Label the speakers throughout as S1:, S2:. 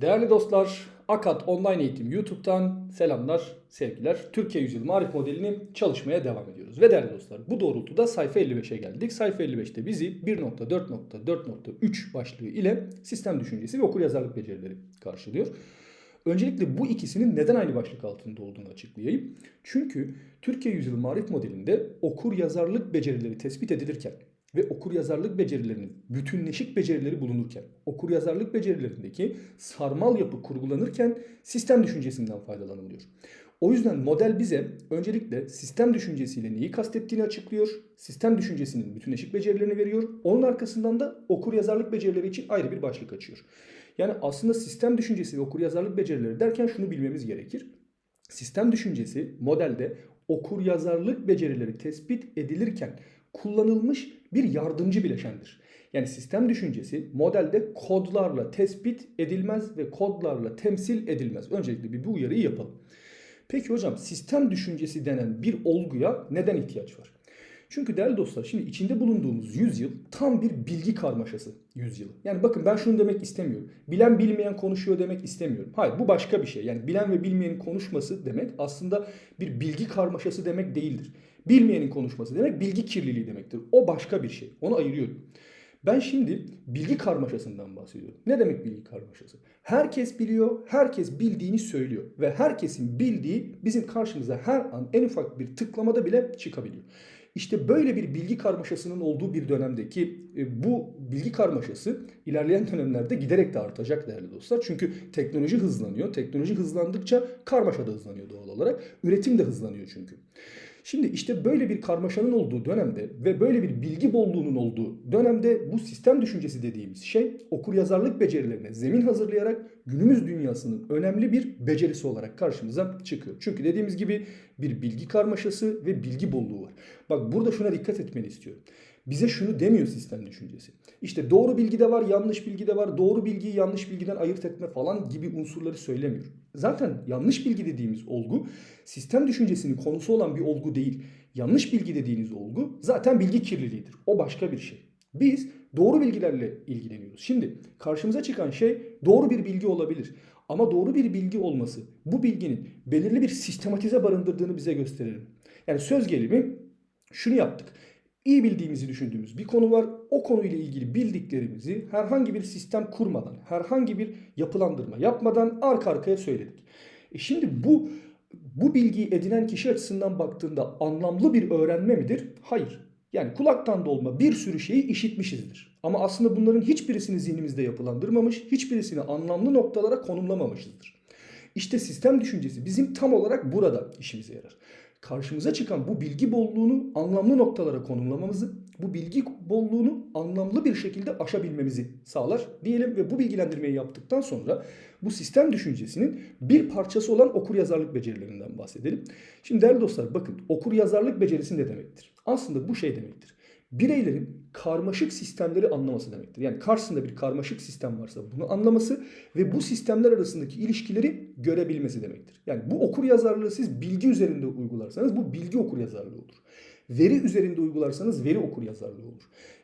S1: Değerli dostlar, Akat Online Eğitim YouTube'dan selamlar, sevgiler. Türkiye Yüzyılı Marif Modelini çalışmaya devam ediyoruz. Ve değerli dostlar, bu doğrultuda sayfa 55'e geldik. Sayfa 55'te bizi 1.4.4.3 başlığı ile sistem düşüncesi ve okur yazarlık becerileri karşılıyor. Öncelikle bu ikisinin neden aynı başlık altında olduğunu açıklayayım. Çünkü Türkiye Yüzyılı Marif Modelinde okur yazarlık becerileri tespit edilirken ve okur yazarlık becerilerinin bütünleşik becerileri bulunurken, okur yazarlık becerilerindeki sarmal yapı kurgulanırken sistem düşüncesinden faydalanılıyor. O yüzden model bize öncelikle sistem düşüncesiyle neyi kastettiğini açıklıyor, sistem düşüncesinin bütünleşik becerilerini veriyor, onun arkasından da okur yazarlık becerileri için ayrı bir başlık açıyor. Yani aslında sistem düşüncesi ve okur yazarlık becerileri derken şunu bilmemiz gerekir. Sistem düşüncesi modelde okur yazarlık becerileri tespit edilirken kullanılmış bir yardımcı bileşendir. Yani sistem düşüncesi modelde kodlarla tespit edilmez ve kodlarla temsil edilmez. Öncelikle bir bu uyarıyı yapalım. Peki hocam sistem düşüncesi denen bir olguya neden ihtiyaç var? Çünkü değerli dostlar şimdi içinde bulunduğumuz yüzyıl tam bir bilgi karmaşası yüzyılı. Yani bakın ben şunu demek istemiyorum. Bilen bilmeyen konuşuyor demek istemiyorum. Hayır bu başka bir şey. Yani bilen ve bilmeyenin konuşması demek aslında bir bilgi karmaşası demek değildir. Bilmeyenin konuşması demek bilgi kirliliği demektir. O başka bir şey. Onu ayırıyorum. Ben şimdi bilgi karmaşasından bahsediyorum. Ne demek bilgi karmaşası? Herkes biliyor, herkes bildiğini söylüyor ve herkesin bildiği bizim karşımıza her an en ufak bir tıklamada bile çıkabiliyor. İşte böyle bir bilgi karmaşasının olduğu bir dönemdeki e, bu bilgi karmaşası ilerleyen dönemlerde giderek de artacak değerli dostlar. Çünkü teknoloji hızlanıyor. Teknoloji hızlandıkça karmaşa da hızlanıyor doğal olarak. Üretim de hızlanıyor çünkü. Şimdi işte böyle bir karmaşanın olduğu dönemde ve böyle bir bilgi bolluğunun olduğu dönemde bu sistem düşüncesi dediğimiz şey okur yazarlık becerilerine zemin hazırlayarak günümüz dünyasının önemli bir becerisi olarak karşımıza çıkıyor. Çünkü dediğimiz gibi bir bilgi karmaşası ve bilgi bolluğu var. Bak burada şuna dikkat etmeni istiyorum. Bize şunu demiyor sistem düşüncesi. İşte doğru bilgi de var, yanlış bilgi de var. Doğru bilgiyi yanlış bilgiden ayırt etme falan gibi unsurları söylemiyor. Zaten yanlış bilgi dediğimiz olgu sistem düşüncesinin konusu olan bir olgu değil. Yanlış bilgi dediğiniz olgu zaten bilgi kirliliğidir. O başka bir şey. Biz doğru bilgilerle ilgileniyoruz. Şimdi karşımıza çıkan şey doğru bir bilgi olabilir. Ama doğru bir bilgi olması bu bilginin belirli bir sistematize barındırdığını bize gösterir. Yani söz gelimi şunu yaptık iyi bildiğimizi düşündüğümüz bir konu var. O konuyla ilgili bildiklerimizi herhangi bir sistem kurmadan, herhangi bir yapılandırma yapmadan arka arkaya söyledik. E şimdi bu bu bilgiyi edinen kişi açısından baktığında anlamlı bir öğrenme midir? Hayır. Yani kulaktan dolma bir sürü şeyi işitmişizdir. Ama aslında bunların hiçbirisini zihnimizde yapılandırmamış, hiçbirisini anlamlı noktalara konumlamamışızdır. İşte sistem düşüncesi bizim tam olarak burada işimize yarar karşımıza çıkan bu bilgi bolluğunu anlamlı noktalara konumlamamızı, bu bilgi bolluğunu anlamlı bir şekilde aşabilmemizi sağlar diyelim ve bu bilgilendirmeyi yaptıktan sonra bu sistem düşüncesinin bir parçası olan okur yazarlık becerilerinden bahsedelim. Şimdi değerli dostlar bakın okur yazarlık becerisi ne demektir? Aslında bu şey demektir bireylerin karmaşık sistemleri anlaması demektir. Yani karşısında bir karmaşık sistem varsa bunu anlaması ve bu sistemler arasındaki ilişkileri görebilmesi demektir. Yani bu okur yazarlığı siz bilgi üzerinde uygularsanız bu bilgi okur yazarlığı olur. Veri üzerinde uygularsanız veri okur yazarlığı olur.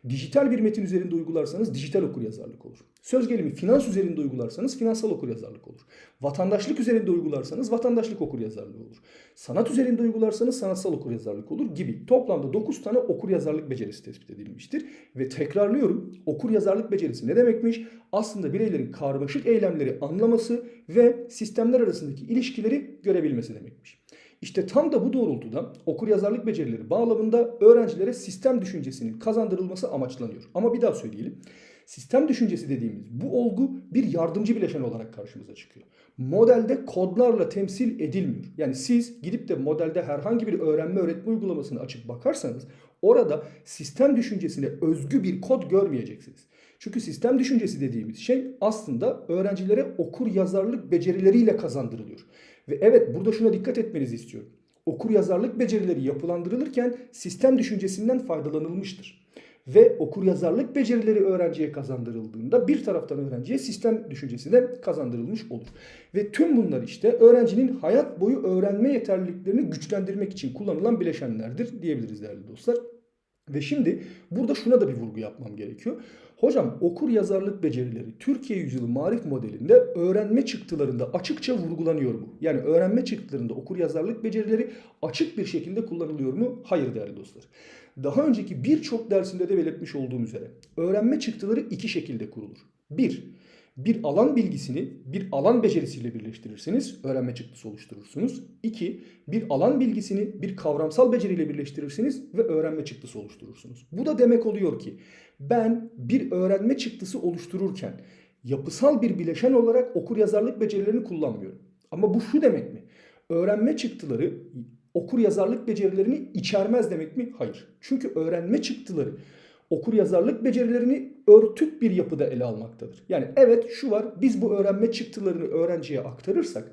S1: Dijital bir metin üzerinde uygularsanız dijital okur yazarlık olur. Söz gelimi finans üzerinde uygularsanız finansal okur yazarlık olur. Vatandaşlık üzerinde uygularsanız vatandaşlık okur yazarlığı olur. Sanat üzerinde uygularsanız sanatsal okur yazarlık olur gibi. Toplamda 9 tane okur yazarlık becerisi tespit edilmiştir. Ve tekrarlıyorum okur yazarlık becerisi ne demekmiş? Aslında bireylerin karmaşık eylemleri anlaması ve sistemler arasındaki ilişkileri görebilmesi demekmiş. İşte tam da bu doğrultuda okur yazarlık becerileri bağlamında öğrencilere sistem düşüncesinin kazandırılması amaçlanıyor. Ama bir daha söyleyelim. Sistem düşüncesi dediğimiz bu olgu bir yardımcı bileşen olarak karşımıza çıkıyor. Modelde kodlarla temsil edilmiyor. Yani siz gidip de modelde herhangi bir öğrenme öğretme uygulamasını açıp bakarsanız orada sistem düşüncesine özgü bir kod görmeyeceksiniz. Çünkü sistem düşüncesi dediğimiz şey aslında öğrencilere okur yazarlık becerileriyle kazandırılıyor. Ve evet burada şuna dikkat etmenizi istiyorum. Okur yazarlık becerileri yapılandırılırken sistem düşüncesinden faydalanılmıştır. Ve okur yazarlık becerileri öğrenciye kazandırıldığında bir taraftan öğrenciye sistem düşüncesi de kazandırılmış olur. Ve tüm bunlar işte öğrencinin hayat boyu öğrenme yeterliliklerini güçlendirmek için kullanılan bileşenlerdir diyebiliriz değerli dostlar. Ve şimdi burada şuna da bir vurgu yapmam gerekiyor. Hocam okur yazarlık becerileri Türkiye Yüzyılı Marif modelinde öğrenme çıktılarında açıkça vurgulanıyor mu? Yani öğrenme çıktılarında okur yazarlık becerileri açık bir şekilde kullanılıyor mu? Hayır değerli dostlar. Daha önceki birçok dersinde de belirtmiş olduğum üzere öğrenme çıktıları iki şekilde kurulur. Bir, bir alan bilgisini bir alan becerisiyle birleştirirsiniz, öğrenme çıktısı oluşturursunuz. İki, bir alan bilgisini bir kavramsal beceriyle birleştirirsiniz ve öğrenme çıktısı oluşturursunuz. Bu da demek oluyor ki ben bir öğrenme çıktısı oluştururken yapısal bir bileşen olarak okur yazarlık becerilerini kullanmıyorum. Ama bu şu demek mi? Öğrenme çıktıları okur yazarlık becerilerini içermez demek mi? Hayır. Çünkü öğrenme çıktıları okur yazarlık becerilerini örtük bir yapıda ele almaktadır. Yani evet şu var biz bu öğrenme çıktılarını öğrenciye aktarırsak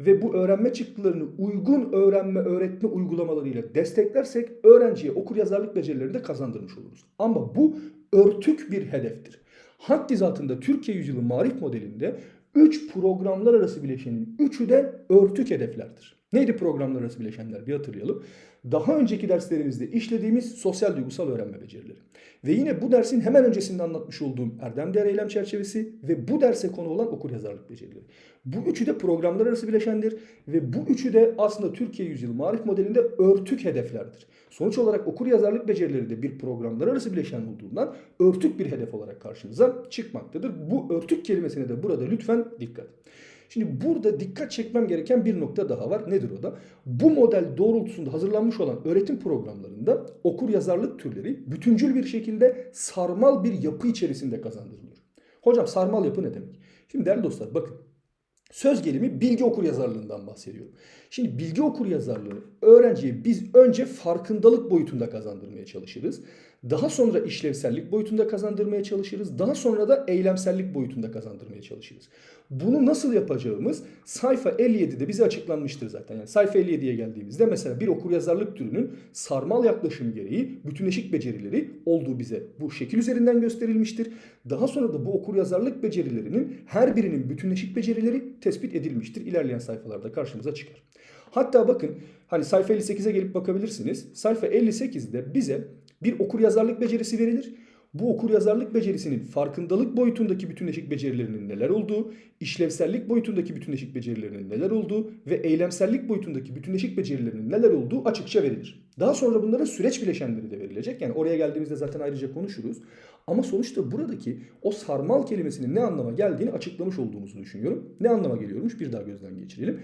S1: ve bu öğrenme çıktılarını uygun öğrenme öğretme uygulamalarıyla desteklersek öğrenciye okur yazarlık becerilerini de kazandırmış oluruz. Ama bu örtük bir hedeftir. Haddi zatında Türkiye Yüzyılı Marif modelinde 3 programlar arası bileşenin 3'ü de örtük hedeflerdir. Neydi programlar arası bileşenler bir hatırlayalım. Daha önceki derslerimizde işlediğimiz sosyal duygusal öğrenme becerileri. Ve yine bu dersin hemen öncesinde anlatmış olduğum erdem değer eylem çerçevesi ve bu derse konu olan okur yazarlık becerileri. Bu üçü de programlar arası bileşendir ve bu üçü de aslında Türkiye Yüzyılı Marif modelinde örtük hedeflerdir. Sonuç olarak okur yazarlık becerileri de bir programlar arası bileşen olduğundan örtük bir hedef olarak karşımıza çıkmaktadır. Bu örtük kelimesine de burada lütfen dikkat. Şimdi burada dikkat çekmem gereken bir nokta daha var. Nedir o da? Bu model doğrultusunda hazırlanmış olan öğretim programlarında okur yazarlık türleri bütüncül bir şekilde sarmal bir yapı içerisinde kazandırılıyor. Hocam sarmal yapı ne demek? Şimdi değerli dostlar bakın. Söz gelimi bilgi okur yazarlığından bahsediyorum. Şimdi bilgi okur yazarlığını öğrenciye biz önce farkındalık boyutunda kazandırmaya çalışırız. Daha sonra işlevsellik boyutunda kazandırmaya çalışırız. Daha sonra da eylemsellik boyutunda kazandırmaya çalışırız. Bunu nasıl yapacağımız sayfa 57'de bize açıklanmıştır zaten. Yani sayfa 57'ye geldiğimizde mesela bir okur yazarlık türünün sarmal yaklaşım gereği bütünleşik becerileri olduğu bize bu şekil üzerinden gösterilmiştir. Daha sonra da bu okur yazarlık becerilerinin her birinin bütünleşik becerileri tespit edilmiştir. İlerleyen sayfalarda karşımıza çıkar. Hatta bakın hani sayfa 58'e gelip bakabilirsiniz. Sayfa 58'de bize bir okur yazarlık becerisi verilir. Bu okur yazarlık becerisinin farkındalık boyutundaki bütünleşik becerilerinin neler olduğu, işlevsellik boyutundaki bütünleşik becerilerinin neler olduğu ve eylemsellik boyutundaki bütünleşik becerilerinin neler olduğu açıkça verilir. Daha sonra bunların süreç bileşenleri de verilecek. Yani oraya geldiğimizde zaten ayrıca konuşuruz. Ama sonuçta buradaki o sarmal kelimesinin ne anlama geldiğini açıklamış olduğumuzu düşünüyorum. Ne anlama geliyormuş bir daha gözden geçirelim.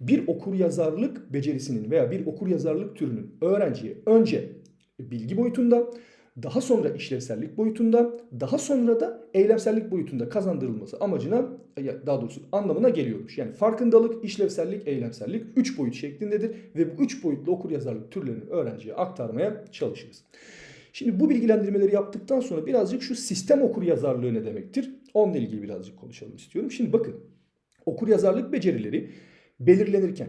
S1: Bir okur yazarlık becerisinin veya bir okur yazarlık türünün öğrenciye önce bilgi boyutunda, daha sonra işlevsellik boyutunda, daha sonra da eylemsellik boyutunda kazandırılması amacına daha doğrusu anlamına geliyormuş. Yani farkındalık, işlevsellik, eylemsellik 3 boyut şeklindedir ve bu 3 boyutlu okur yazarlık türlerini öğrenciye aktarmaya çalışırız. Şimdi bu bilgilendirmeleri yaptıktan sonra birazcık şu sistem okur yazarlığı ne demektir? Onunla ilgili birazcık konuşalım istiyorum. Şimdi bakın okur yazarlık becerileri belirlenirken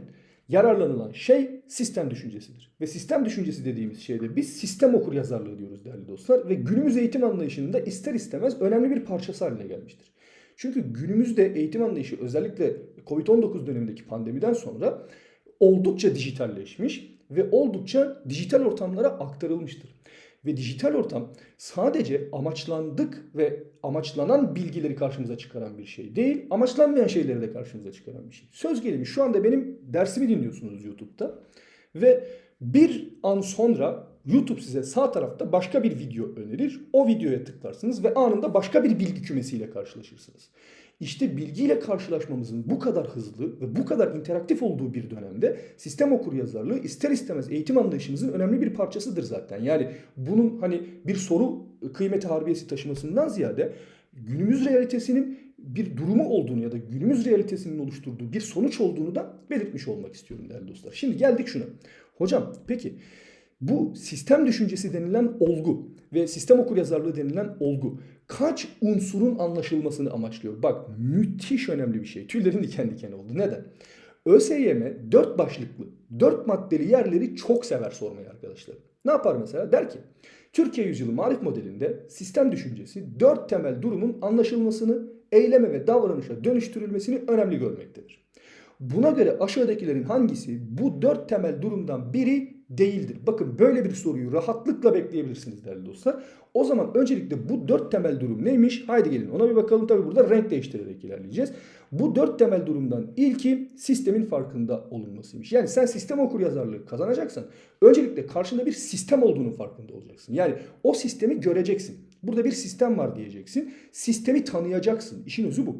S1: yararlanılan şey sistem düşüncesidir. Ve sistem düşüncesi dediğimiz şeyde biz sistem okur yazarlığı diyoruz değerli dostlar. Ve günümüz eğitim anlayışında ister istemez önemli bir parçası haline gelmiştir. Çünkü günümüzde eğitim anlayışı özellikle Covid-19 dönemindeki pandemiden sonra oldukça dijitalleşmiş ve oldukça dijital ortamlara aktarılmıştır. Ve dijital ortam sadece amaçlandık ve amaçlanan bilgileri karşımıza çıkaran bir şey değil, amaçlanmayan şeyleri de karşımıza çıkaran bir şey. Söz gelimi şu anda benim dersimi dinliyorsunuz YouTube'da ve bir an sonra YouTube size sağ tarafta başka bir video önerir. O videoya tıklarsınız ve anında başka bir bilgi kümesiyle karşılaşırsınız. İşte bilgiyle karşılaşmamızın bu kadar hızlı ve bu kadar interaktif olduğu bir dönemde sistem okur yazarlığı ister istemez eğitim anlayışımızın önemli bir parçasıdır zaten. Yani bunun hani bir soru kıymeti harbiyesi taşımasından ziyade günümüz realitesinin bir durumu olduğunu ya da günümüz realitesinin oluşturduğu bir sonuç olduğunu da belirtmiş olmak istiyorum değerli dostlar. Şimdi geldik şuna. Hocam peki bu sistem düşüncesi denilen olgu ve sistem okur yazarlığı denilen olgu kaç unsurun anlaşılmasını amaçlıyor? Bak müthiş önemli bir şey. Tüylerim diken diken oldu. Neden? ÖSYM 4 başlıklı, 4 maddeli yerleri çok sever sormayı arkadaşlar. Ne yapar mesela? Der ki Türkiye Yüzyılı Marif modelinde sistem düşüncesi 4 temel durumun anlaşılmasını, eyleme ve davranışa dönüştürülmesini önemli görmektedir. Buna göre aşağıdakilerin hangisi bu 4 temel durumdan biri Değildir. Bakın böyle bir soruyu rahatlıkla bekleyebilirsiniz değerli dostlar. O zaman öncelikle bu dört temel durum neymiş? Haydi gelin ona bir bakalım. Tabi burada renk değiştirerek ilerleyeceğiz. Bu dört temel durumdan ilki sistemin farkında olunmasıymış. Yani sen sistem okur yazarlığı kazanacaksan öncelikle karşında bir sistem olduğunun farkında olacaksın. Yani o sistemi göreceksin. Burada bir sistem var diyeceksin. Sistemi tanıyacaksın. İşin özü bu.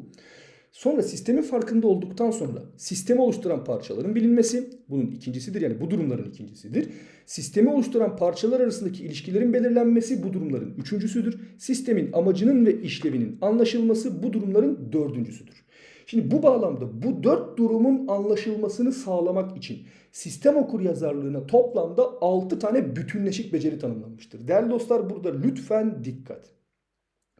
S1: Sonra sistemin farkında olduktan sonra sistemi oluşturan parçaların bilinmesi bunun ikincisidir. Yani bu durumların ikincisidir. Sistemi oluşturan parçalar arasındaki ilişkilerin belirlenmesi bu durumların üçüncüsüdür. Sistemin amacının ve işlevinin anlaşılması bu durumların dördüncüsüdür. Şimdi bu bağlamda bu dört durumun anlaşılmasını sağlamak için sistem okur yazarlığına toplamda 6 tane bütünleşik beceri tanımlanmıştır. Değerli dostlar burada lütfen dikkat.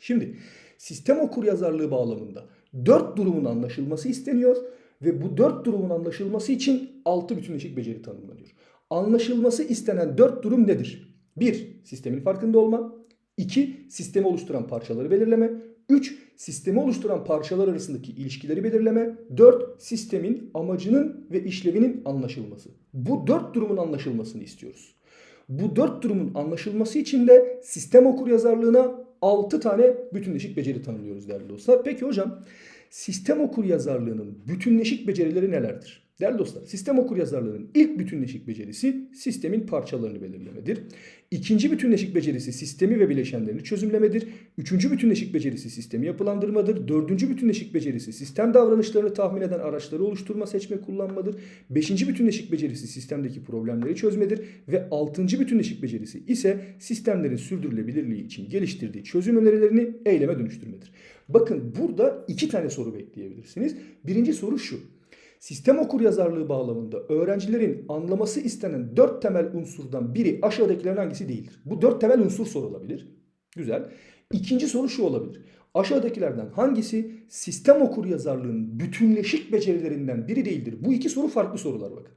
S1: Şimdi sistem okur yazarlığı bağlamında dört durumun anlaşılması isteniyor ve bu dört durumun anlaşılması için altı bütünleşik beceri tanımlanıyor. Anlaşılması istenen dört durum nedir? 1. Sistemin farkında olma. 2. Sistemi oluşturan parçaları belirleme. 3. Sistemi oluşturan parçalar arasındaki ilişkileri belirleme. 4. Sistemin amacının ve işlevinin anlaşılması. Bu dört durumun anlaşılmasını istiyoruz. Bu dört durumun anlaşılması için de sistem okur yazarlığına 6 tane bütünleşik beceri tanımlıyoruz değerli dostlar. Peki hocam sistem okur yazarlığının bütünleşik becerileri nelerdir? Değerli dostlar sistem okur yazarlığının ilk bütünleşik becerisi sistemin parçalarını belirlemedir. İkinci bütünleşik becerisi sistemi ve bileşenlerini çözümlemedir. Üçüncü bütünleşik becerisi sistemi yapılandırmadır. Dördüncü bütünleşik becerisi sistem davranışlarını tahmin eden araçları oluşturma, seçme, kullanmadır. Beşinci bütünleşik becerisi sistemdeki problemleri çözmedir. Ve altıncı bütünleşik becerisi ise sistemlerin sürdürülebilirliği için geliştirdiği çözüm önerilerini eyleme dönüştürmedir. Bakın burada iki tane soru bekleyebilirsiniz. Birinci soru şu. Sistem okur yazarlığı bağlamında öğrencilerin anlaması istenen dört temel unsurdan biri aşağıdakilerin hangisi değildir? Bu dört temel unsur sorulabilir. Güzel. İkinci soru şu olabilir. Aşağıdakilerden hangisi sistem okur yazarlığının bütünleşik becerilerinden biri değildir? Bu iki soru farklı sorular bakın.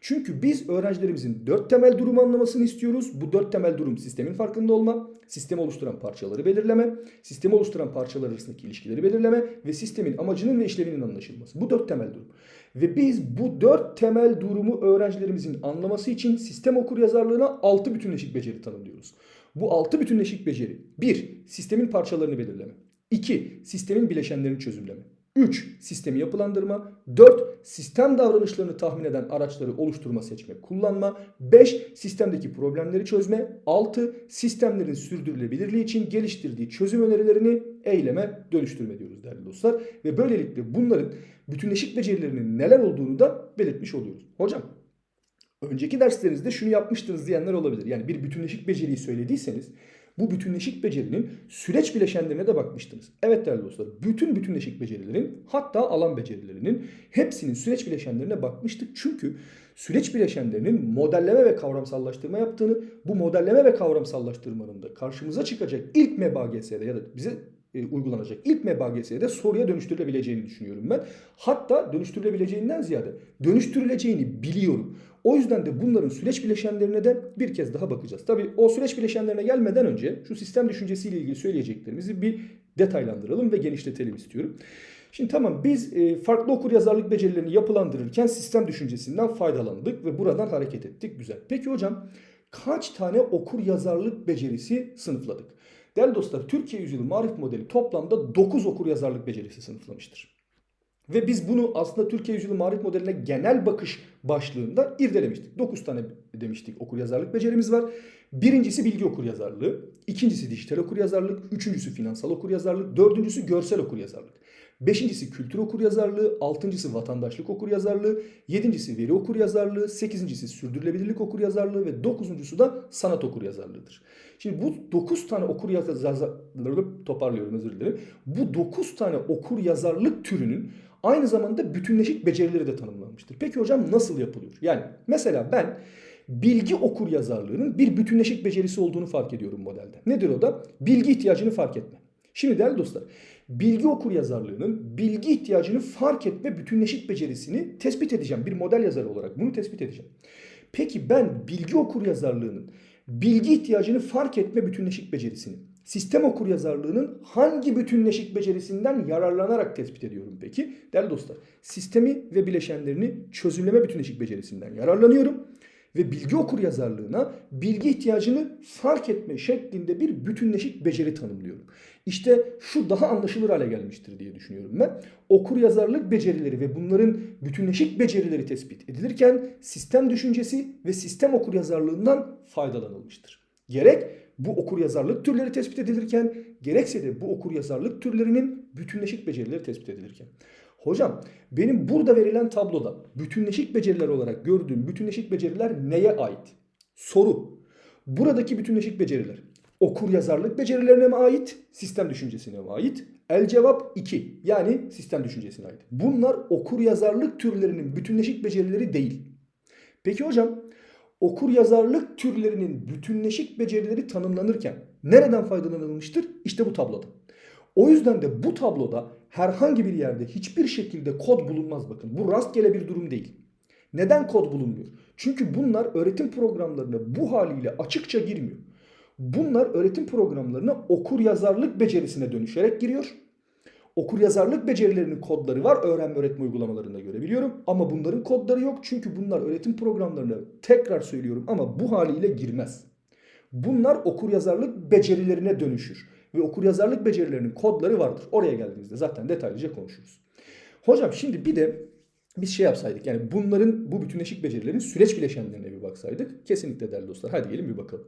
S1: Çünkü biz öğrencilerimizin dört temel durumu anlamasını istiyoruz. Bu dört temel durum sistemin farkında olma, sistemi oluşturan parçaları belirleme, sistemi oluşturan parçalar arasındaki ilişkileri belirleme ve sistemin amacının ve işlevinin anlaşılması. Bu dört temel durum. Ve biz bu dört temel durumu öğrencilerimizin anlaması için sistem okur yazarlığına altı bütünleşik beceri tanımlıyoruz. Bu altı bütünleşik beceri. 1. Sistemin parçalarını belirleme. 2. Sistemin bileşenlerini çözümleme. 3. Sistemi yapılandırma. 4. Sistem davranışlarını tahmin eden araçları oluşturma, seçme, kullanma. 5. Sistemdeki problemleri çözme. 6. Sistemlerin sürdürülebilirliği için geliştirdiği çözüm önerilerini eyleme dönüştürme diyoruz değerli dostlar. Ve böylelikle bunların bütünleşik becerilerinin neler olduğunu da belirtmiş oluyoruz. Hocam önceki derslerinizde şunu yapmıştınız diyenler olabilir. Yani bir bütünleşik beceriyi söylediyseniz bu bütünleşik becerinin süreç bileşenlerine de bakmıştınız. Evet değerli dostlar bütün bütünleşik becerilerin hatta alan becerilerinin hepsinin süreç bileşenlerine bakmıştık. Çünkü süreç bileşenlerinin modelleme ve kavramsallaştırma yaptığını bu modelleme ve kavramsallaştırmanın da karşımıza çıkacak ilk MBGS'de ya da bize e, uygulanacak ilk MBGS'de soruya dönüştürülebileceğini düşünüyorum ben. Hatta dönüştürülebileceğinden ziyade dönüştürüleceğini biliyorum. O yüzden de bunların süreç bileşenlerine de bir kez daha bakacağız. Tabii o süreç bileşenlerine gelmeden önce şu sistem düşüncesiyle ilgili söyleyeceklerimizi bir detaylandıralım ve genişletelim istiyorum. Şimdi tamam biz e, farklı okur yazarlık becerilerini yapılandırırken sistem düşüncesinden faydalandık ve buradan hareket ettik. Güzel. Peki hocam kaç tane okur yazarlık becerisi sınıfladık? Değerli dostlar Türkiye Yüzyılı Marif Modeli toplamda 9 okur yazarlık becerisi sınıflamıştır. Ve biz bunu aslında Türkiye Yüzyılı Marif Modeline genel bakış başlığında irdelemiştik. 9 tane demiştik okur yazarlık becerimiz var. Birincisi bilgi okur yazarlığı, ikincisi dijital okur yazarlık, üçüncüsü finansal okur yazarlık, dördüncüsü görsel okur yazarlık. Beşincisi kültür okur yazarlığı, altıncısı vatandaşlık okur yazarlığı, yedincisi veri okur yazarlığı, sekizincisi sürdürülebilirlik okur yazarlığı ve dokuzuncusu da sanat okur yazarlığıdır. Şimdi bu dokuz tane okur yazarlığı toparlıyorum özür dilerim. Bu dokuz tane okur yazarlık türünün aynı zamanda bütünleşik becerileri de tanımlanmıştır. Peki hocam nasıl yapılıyor? Yani mesela ben bilgi okur yazarlığının bir bütünleşik becerisi olduğunu fark ediyorum modelde. Nedir o da? Bilgi ihtiyacını fark etme. Şimdi değerli dostlar, bilgi okur yazarlığının bilgi ihtiyacını fark etme bütünleşik becerisini tespit edeceğim. Bir model yazarı olarak bunu tespit edeceğim. Peki ben bilgi okur yazarlığının bilgi ihtiyacını fark etme bütünleşik becerisini sistem okur yazarlığının hangi bütünleşik becerisinden yararlanarak tespit ediyorum peki? Değerli dostlar, sistemi ve bileşenlerini çözümleme bütünleşik becerisinden yararlanıyorum. ve bilgi okur yazarlığına bilgi ihtiyacını fark etme şeklinde bir bütünleşik beceri tanımlıyorum. İşte şu daha anlaşılır hale gelmiştir diye düşünüyorum ben. Okur yazarlık becerileri ve bunların bütünleşik becerileri tespit edilirken sistem düşüncesi ve sistem okur yazarlığından faydalanılmıştır. Gerek bu okur yazarlık türleri tespit edilirken gerekse de bu okur yazarlık türlerinin bütünleşik becerileri tespit edilirken. Hocam benim burada verilen tabloda bütünleşik beceriler olarak gördüğüm bütünleşik beceriler neye ait? Soru. Buradaki bütünleşik beceriler okur yazarlık becerilerine mi ait? Sistem düşüncesine mi ait? El cevap 2. Yani sistem düşüncesine ait. Bunlar okur yazarlık türlerinin bütünleşik becerileri değil. Peki hocam okur yazarlık türlerinin bütünleşik becerileri tanımlanırken nereden faydalanılmıştır? İşte bu tabloda. O yüzden de bu tabloda herhangi bir yerde hiçbir şekilde kod bulunmaz bakın. Bu rastgele bir durum değil. Neden kod bulunmuyor? Çünkü bunlar öğretim programlarına bu haliyle açıkça girmiyor. Bunlar öğretim programlarına okur yazarlık becerisine dönüşerek giriyor. Okur yazarlık becerilerinin kodları var öğrenme öğretme uygulamalarında görebiliyorum. Ama bunların kodları yok çünkü bunlar öğretim programlarına tekrar söylüyorum ama bu haliyle girmez. Bunlar okur yazarlık becerilerine dönüşür. Ve okur yazarlık becerilerinin kodları vardır. Oraya geldiğimizde zaten detaylıca konuşuruz. Hocam şimdi bir de biz şey yapsaydık yani bunların bu bütünleşik becerilerin süreç bileşenlerine bir baksaydık. Kesinlikle değerli dostlar. Hadi gelin bir bakalım.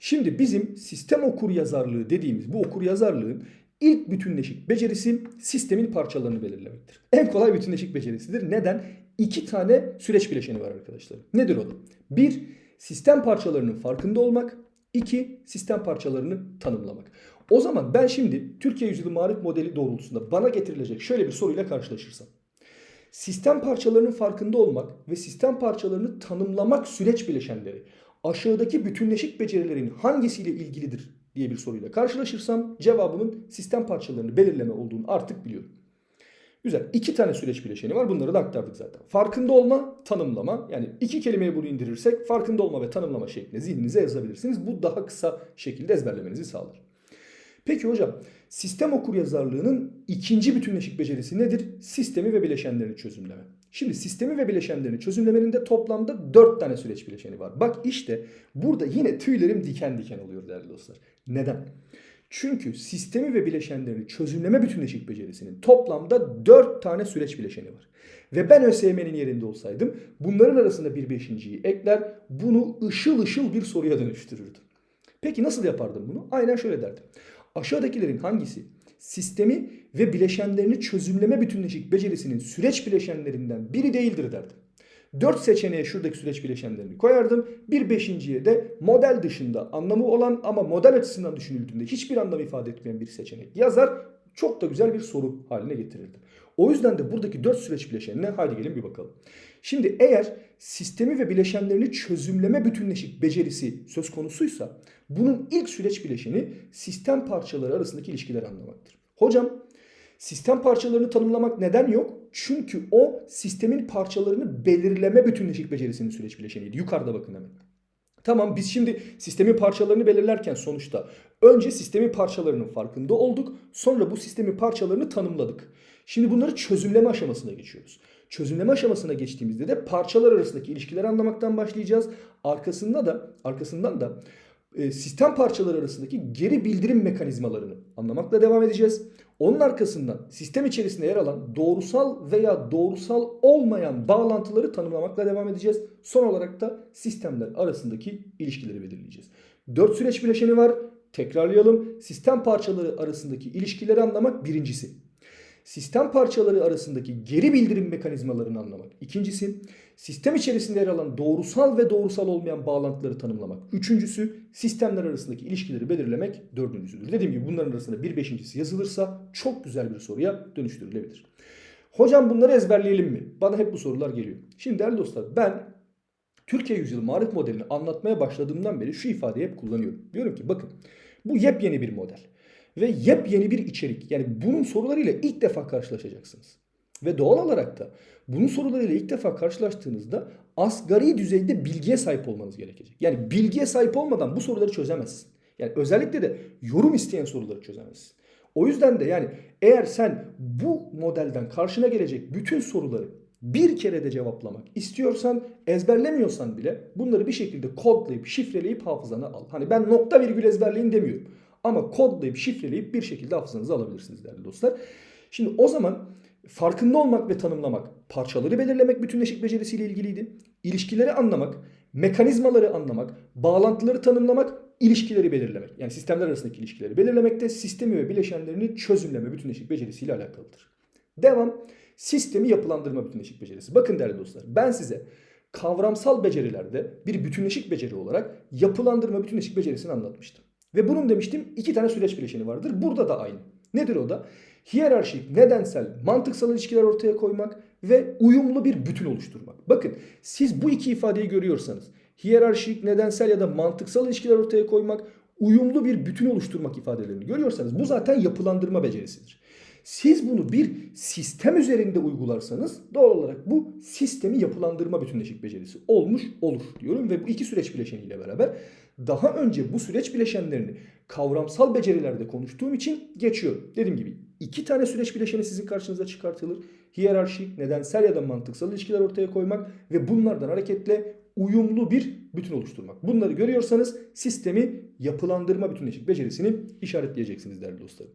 S1: Şimdi bizim sistem okur yazarlığı dediğimiz bu okur yazarlığın ilk bütünleşik becerisi sistemin parçalarını belirlemektir. En kolay bütünleşik becerisidir. Neden? İki tane süreç bileşeni var arkadaşlar. Nedir o da? Bir, sistem parçalarının farkında olmak. İki, sistem parçalarını tanımlamak. O zaman ben şimdi Türkiye Yüzyılı Marif Modeli doğrultusunda bana getirilecek şöyle bir soruyla karşılaşırsam. Sistem parçalarının farkında olmak ve sistem parçalarını tanımlamak süreç bileşenleri aşağıdaki bütünleşik becerilerin hangisiyle ilgilidir diye bir soruyla karşılaşırsam cevabımın sistem parçalarını belirleme olduğunu artık biliyorum. Güzel. İki tane süreç bileşeni var. Bunları da aktardık zaten. Farkında olma, tanımlama. Yani iki kelimeye bunu indirirsek farkında olma ve tanımlama şeklinde zihninize yazabilirsiniz. Bu daha kısa şekilde ezberlemenizi sağlar. Peki hocam sistem okur yazarlığının ikinci bütünleşik becerisi nedir? Sistemi ve bileşenlerini çözümleme. Şimdi sistemi ve bileşenlerini çözümlemenin de toplamda 4 tane süreç bileşeni var. Bak işte burada yine tüylerim diken diken oluyor değerli dostlar. Neden? Çünkü sistemi ve bileşenlerini çözümleme bütünleşik becerisinin toplamda 4 tane süreç bileşeni var. Ve ben ÖSYM'nin yerinde olsaydım bunların arasında bir beşinciyi ekler bunu ışıl ışıl bir soruya dönüştürürdüm. Peki nasıl yapardım bunu? Aynen şöyle derdim. Aşağıdakilerin hangisi sistemi ve bileşenlerini çözümleme bütünleşik becerisinin süreç bileşenlerinden biri değildir derdim. Dört seçeneğe şuradaki süreç bileşenlerini koyardım. Bir beşinciye de model dışında anlamı olan ama model açısından düşünüldüğünde hiçbir anlam ifade etmeyen bir seçenek yazar. Çok da güzel bir soru haline getirirdim. O yüzden de buradaki dört süreç bileşenine haydi gelin bir bakalım. Şimdi eğer sistemi ve bileşenlerini çözümleme bütünleşik becerisi söz konusuysa bunun ilk süreç bileşeni sistem parçaları arasındaki ilişkileri anlamaktır. Hocam sistem parçalarını tanımlamak neden yok? Çünkü o sistemin parçalarını belirleme bütünleşik becerisinin süreç bileşeniydi. Yukarıda bakın hemen. Tamam biz şimdi sistemin parçalarını belirlerken sonuçta önce sistemin parçalarının farkında olduk. Sonra bu sistemin parçalarını tanımladık. Şimdi bunları çözümleme aşamasına geçiyoruz. Çözümleme aşamasına geçtiğimizde de parçalar arasındaki ilişkileri anlamaktan başlayacağız. Arkasında da arkasından da sistem parçaları arasındaki geri bildirim mekanizmalarını anlamakla devam edeceğiz. Onun arkasından sistem içerisinde yer alan doğrusal veya doğrusal olmayan bağlantıları tanımlamakla devam edeceğiz. Son olarak da sistemler arasındaki ilişkileri belirleyeceğiz. Dört süreç bileşeni var. Tekrarlayalım. Sistem parçaları arasındaki ilişkileri anlamak birincisi. Sistem parçaları arasındaki geri bildirim mekanizmalarını anlamak. İkincisi, sistem içerisinde yer alan doğrusal ve doğrusal olmayan bağlantıları tanımlamak. Üçüncüsü, sistemler arasındaki ilişkileri belirlemek. Dördüncüsüdür. Dediğim gibi bunların arasında bir beşincisi yazılırsa çok güzel bir soruya dönüştürülebilir. Hocam bunları ezberleyelim mi? Bana hep bu sorular geliyor. Şimdi değerli dostlar ben Türkiye Yüzyılı Marif Modelini anlatmaya başladığımdan beri şu ifadeyi hep kullanıyorum. Diyorum ki bakın bu yepyeni bir model ve yepyeni bir içerik. Yani bunun sorularıyla ilk defa karşılaşacaksınız. Ve doğal olarak da bunun sorularıyla ilk defa karşılaştığınızda asgari düzeyde bilgiye sahip olmanız gerekecek. Yani bilgiye sahip olmadan bu soruları çözemezsin. Yani özellikle de yorum isteyen soruları çözemezsin. O yüzden de yani eğer sen bu modelden karşına gelecek bütün soruları bir kere de cevaplamak istiyorsan ezberlemiyorsan bile bunları bir şekilde kodlayıp şifreleyip hafızana al. Hani ben nokta virgül ezberleyin demiyorum. Ama kodlayıp şifreleyip bir şekilde hafızanıza alabilirsiniz değerli dostlar. Şimdi o zaman farkında olmak ve tanımlamak, parçaları belirlemek bütünleşik becerisiyle ilgiliydi. İlişkileri anlamak, mekanizmaları anlamak, bağlantıları tanımlamak, ilişkileri belirlemek. Yani sistemler arasındaki ilişkileri belirlemek de sistemi ve bileşenlerini çözümleme bütünleşik becerisiyle alakalıdır. Devam. Sistemi yapılandırma bütünleşik becerisi. Bakın değerli dostlar ben size kavramsal becerilerde bir bütünleşik beceri olarak yapılandırma bütünleşik becerisini anlatmıştım. Ve bunun demiştim iki tane süreç bileşeni vardır. Burada da aynı. Nedir o da? Hiyerarşik, nedensel, mantıksal ilişkiler ortaya koymak ve uyumlu bir bütün oluşturmak. Bakın siz bu iki ifadeyi görüyorsanız hiyerarşik, nedensel ya da mantıksal ilişkiler ortaya koymak, uyumlu bir bütün oluşturmak ifadelerini görüyorsanız bu zaten yapılandırma becerisidir. Siz bunu bir sistem üzerinde uygularsanız doğal olarak bu sistemi yapılandırma bütünleşik becerisi olmuş olur diyorum ve bu iki süreç bileşeniyle beraber daha önce bu süreç bileşenlerini kavramsal becerilerde konuştuğum için geçiyorum. Dediğim gibi iki tane süreç bileşeni sizin karşınıza çıkartılır. Hiyerarşik, nedensel ya da mantıksal ilişkiler ortaya koymak ve bunlardan hareketle uyumlu bir bütün oluşturmak. Bunları görüyorsanız sistemi yapılandırma bütünleşik becerisini işaretleyeceksiniz değerli dostlarım.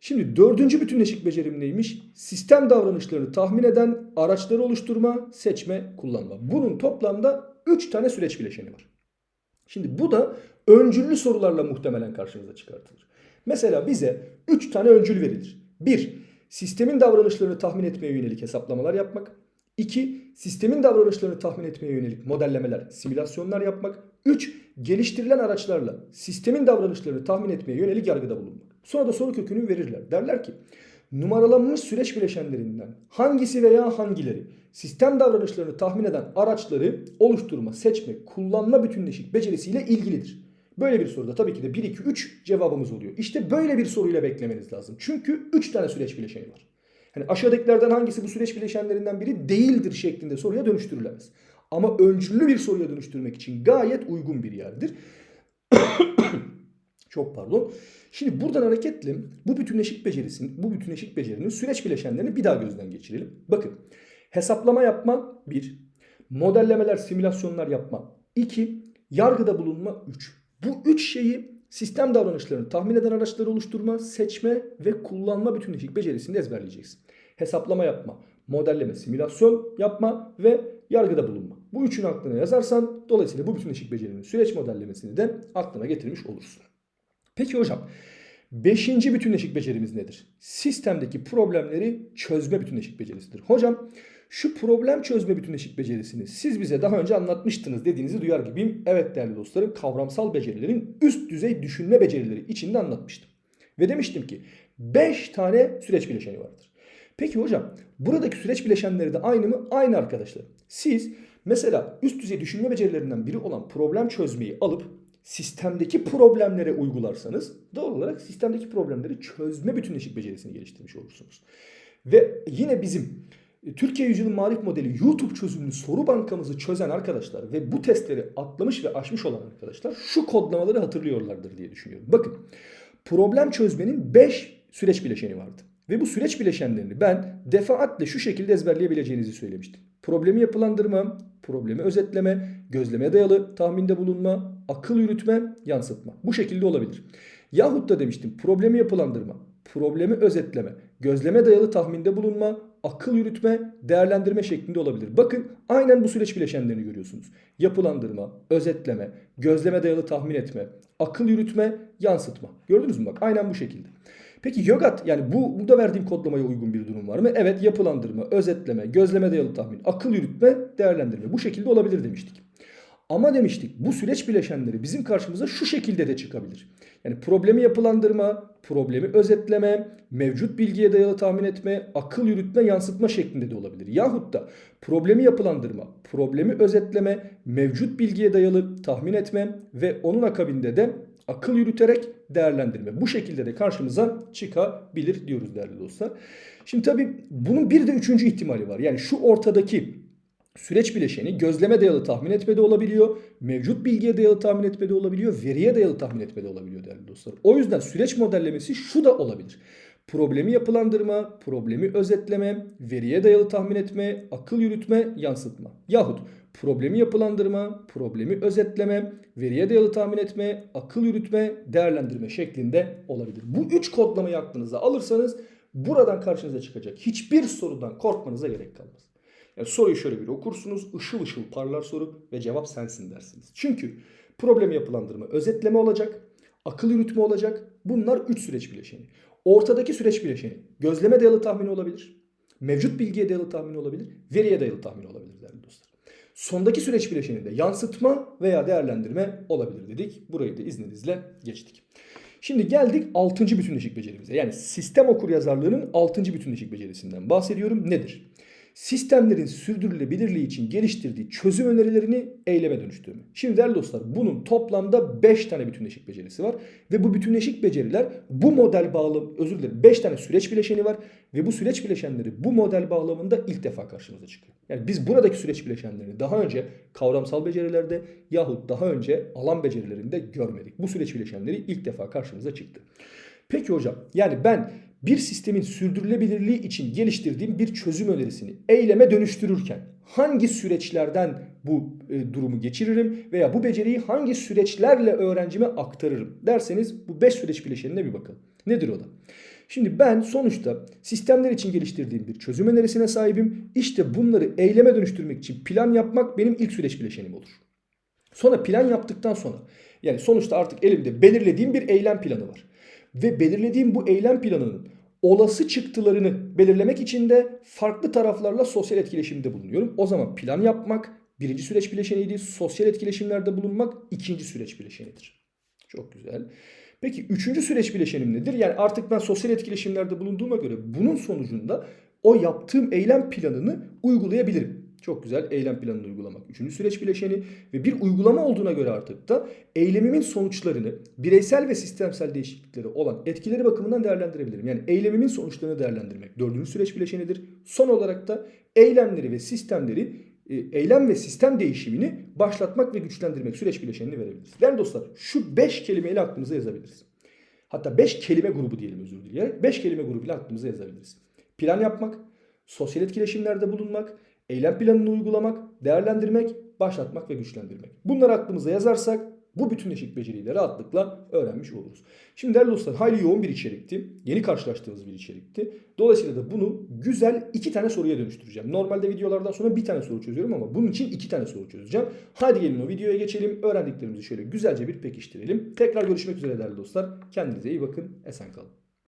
S1: Şimdi dördüncü bütünleşik becerim neymiş? Sistem davranışlarını tahmin eden araçları oluşturma, seçme, kullanma. Bunun toplamda 3 tane süreç bileşeni var. Şimdi bu da öncüllü sorularla muhtemelen karşınıza çıkartılır. Mesela bize 3 tane öncül verilir. 1. Sistemin davranışlarını tahmin etmeye yönelik hesaplamalar yapmak. 2. Sistemin davranışlarını tahmin etmeye yönelik modellemeler, simülasyonlar yapmak. 3. Geliştirilen araçlarla sistemin davranışlarını tahmin etmeye yönelik yargıda bulunmak. Sonra da soru kökünü verirler. Derler ki numaralanmış süreç bileşenlerinden hangisi veya hangileri sistem davranışlarını tahmin eden araçları oluşturma, seçme, kullanma bütünleşik becerisiyle ilgilidir. Böyle bir soruda tabii ki de 1, 2, 3 cevabımız oluyor. İşte böyle bir soruyla beklemeniz lazım. Çünkü 3 tane süreç bileşeni var. Hani aşağıdakilerden hangisi bu süreç bileşenlerinden biri değildir şeklinde soruya dönüştürülemez. Ama öncüllü bir soruya dönüştürmek için gayet uygun bir yerdir. Çok pardon. Şimdi buradan hareketle bu bütünleşik becerisinin, bu bütünleşik becerinin süreç bileşenlerini bir daha gözden geçirelim. Bakın hesaplama yapma 1, modellemeler, simülasyonlar yapma 2, yargıda bulunma 3. Bu üç şeyi sistem davranışlarını tahmin eden araçları oluşturma, seçme ve kullanma bütünleşik becerisini ezberleyeceksin. Hesaplama yapma, modelleme, simülasyon yapma ve yargıda bulunma. Bu üçünü aklına yazarsan dolayısıyla bu bütünleşik becerinin süreç modellemesini de aklına getirmiş olursun. Peki hocam beşinci bütünleşik becerimiz nedir? Sistemdeki problemleri çözme bütünleşik becerisidir. Hocam şu problem çözme bütünleşik becerisini siz bize daha önce anlatmıştınız dediğinizi duyar gibiyim. Evet değerli dostlarım kavramsal becerilerin üst düzey düşünme becerileri içinde anlatmıştım. Ve demiştim ki 5 tane süreç bileşeni vardır. Peki hocam buradaki süreç bileşenleri de aynı mı? Aynı arkadaşlar. Siz mesela üst düzey düşünme becerilerinden biri olan problem çözmeyi alıp sistemdeki problemlere uygularsanız doğal olarak sistemdeki problemleri çözme bütünleşik becerisini geliştirmiş olursunuz. Ve yine bizim e, Türkiye Yüzyılı Marif Modeli YouTube çözümlü soru bankamızı çözen arkadaşlar ve bu testleri atlamış ve aşmış olan arkadaşlar şu kodlamaları hatırlıyorlardır diye düşünüyorum. Bakın problem çözmenin 5 süreç bileşeni vardı. Ve bu süreç bileşenlerini ben defaatle şu şekilde ezberleyebileceğinizi söylemiştim. Problemi yapılandırma, problemi özetleme, gözlemeye dayalı tahminde bulunma, akıl yürütme, yansıtma. Bu şekilde olabilir. Yahut da demiştim problemi yapılandırma, problemi özetleme, gözleme dayalı tahminde bulunma, akıl yürütme, değerlendirme şeklinde olabilir. Bakın aynen bu süreç bileşenlerini görüyorsunuz. Yapılandırma, özetleme, gözleme dayalı tahmin etme, akıl yürütme, yansıtma. Gördünüz mü bak aynen bu şekilde. Peki yogat yani bu burada verdiğim kodlamaya uygun bir durum var mı? Evet yapılandırma, özetleme, gözleme dayalı tahmin, akıl yürütme, değerlendirme bu şekilde olabilir demiştik. Ama demiştik bu süreç bileşenleri bizim karşımıza şu şekilde de çıkabilir. Yani problemi yapılandırma, problemi özetleme, mevcut bilgiye dayalı tahmin etme, akıl yürütme, yansıtma şeklinde de olabilir. Yahut da problemi yapılandırma, problemi özetleme, mevcut bilgiye dayalı tahmin etme ve onun akabinde de akıl yürüterek değerlendirme. Bu şekilde de karşımıza çıkabilir diyoruz değerli dostlar. Şimdi tabii bunun bir de üçüncü ihtimali var. Yani şu ortadaki süreç bileşeni gözleme dayalı tahmin etmede olabiliyor. Mevcut bilgiye dayalı tahmin etmede olabiliyor. Veriye dayalı tahmin etmede olabiliyor değerli dostlar. O yüzden süreç modellemesi şu da olabilir. problemi yapılandırma, problemi özetleme, veriye dayalı tahmin etme, akıl yürütme, yansıtma. Yahut problemi yapılandırma, problemi özetleme, veriye dayalı tahmin etme, akıl yürütme, değerlendirme şeklinde olabilir. Bu üç kodlamayı aklınıza alırsanız buradan karşınıza çıkacak hiçbir sorudan korkmanıza gerek kalmaz. Yani soruyu şöyle bir okursunuz, ışıl ışıl parlar soru ve cevap sensin dersiniz. Çünkü problemi yapılandırma, özetleme olacak, akıl yürütme olacak. Bunlar üç süreç bileşeni. Ortadaki süreç bileşeni gözleme dayalı tahmin olabilir, mevcut bilgiye dayalı tahmin olabilir, veriye dayalı tahmin olabilir değerli dostlar. Sondaki süreç bileşeni de yansıtma veya değerlendirme olabilir dedik. Burayı da izninizle geçtik. Şimdi geldik 6. bütünleşik becerimize. Yani sistem okur yazarlığının 6. bütünleşik becerisinden bahsediyorum. Nedir? Sistemlerin sürdürülebilirliği için geliştirdiği çözüm önerilerini eyleme dönüştürme. Şimdi değerli dostlar bunun toplamda 5 tane bütünleşik becerisi var. Ve bu bütünleşik beceriler bu model bağlam, özür dilerim 5 tane süreç bileşeni var. Ve bu süreç bileşenleri bu model bağlamında ilk defa karşımıza çıkıyor. Yani biz buradaki süreç bileşenlerini daha önce kavramsal becerilerde yahut daha önce alan becerilerinde görmedik. Bu süreç bileşenleri ilk defa karşımıza çıktı. Peki hocam yani ben bir sistemin sürdürülebilirliği için geliştirdiğim bir çözüm önerisini eyleme dönüştürürken hangi süreçlerden bu e, durumu geçiririm veya bu beceriyi hangi süreçlerle öğrencime aktarırım derseniz bu 5 süreç bileşenine bir bakalım. Nedir o da? Şimdi ben sonuçta sistemler için geliştirdiğim bir çözüm önerisine sahibim. İşte bunları eyleme dönüştürmek için plan yapmak benim ilk süreç bileşenim olur. Sonra plan yaptıktan sonra yani sonuçta artık elimde belirlediğim bir eylem planı var. Ve belirlediğim bu eylem planının olası çıktılarını belirlemek için de farklı taraflarla sosyal etkileşimde bulunuyorum. O zaman plan yapmak birinci süreç bileşeniydi. Sosyal etkileşimlerde bulunmak ikinci süreç bileşenidir. Çok güzel. Peki üçüncü süreç bileşenim nedir? Yani artık ben sosyal etkileşimlerde bulunduğuma göre bunun sonucunda o yaptığım eylem planını uygulayabilirim. Çok güzel eylem planını uygulamak. Üçüncü süreç bileşeni ve bir uygulama olduğuna göre artık da eylemimin sonuçlarını bireysel ve sistemsel değişiklikleri olan etkileri bakımından değerlendirebilirim. Yani eylemimin sonuçlarını değerlendirmek dördüncü süreç bileşenidir. Son olarak da eylemleri ve sistemleri e, eylem ve sistem değişimini başlatmak ve güçlendirmek süreç bileşenini verebiliriz. Değerli dostlar şu 5 kelimeyle aklımıza yazabiliriz. Hatta 5 kelime grubu diyelim özür dileyerek. 5 kelime grubuyla aklımıza yazabiliriz. Plan yapmak, sosyal etkileşimlerde bulunmak, eylem planını uygulamak, değerlendirmek, başlatmak ve güçlendirmek. Bunları aklımıza yazarsak bu bütünleşik beceriyi rahatlıkla öğrenmiş oluruz. Şimdi değerli dostlar hayli yoğun bir içerikti. Yeni karşılaştığımız bir içerikti. Dolayısıyla da bunu güzel iki tane soruya dönüştüreceğim. Normalde videolardan sonra bir tane soru çözüyorum ama bunun için iki tane soru çözeceğim. Hadi gelin o videoya geçelim. Öğrendiklerimizi şöyle güzelce bir pekiştirelim. Tekrar görüşmek üzere değerli dostlar. Kendinize iyi bakın. Esen kalın.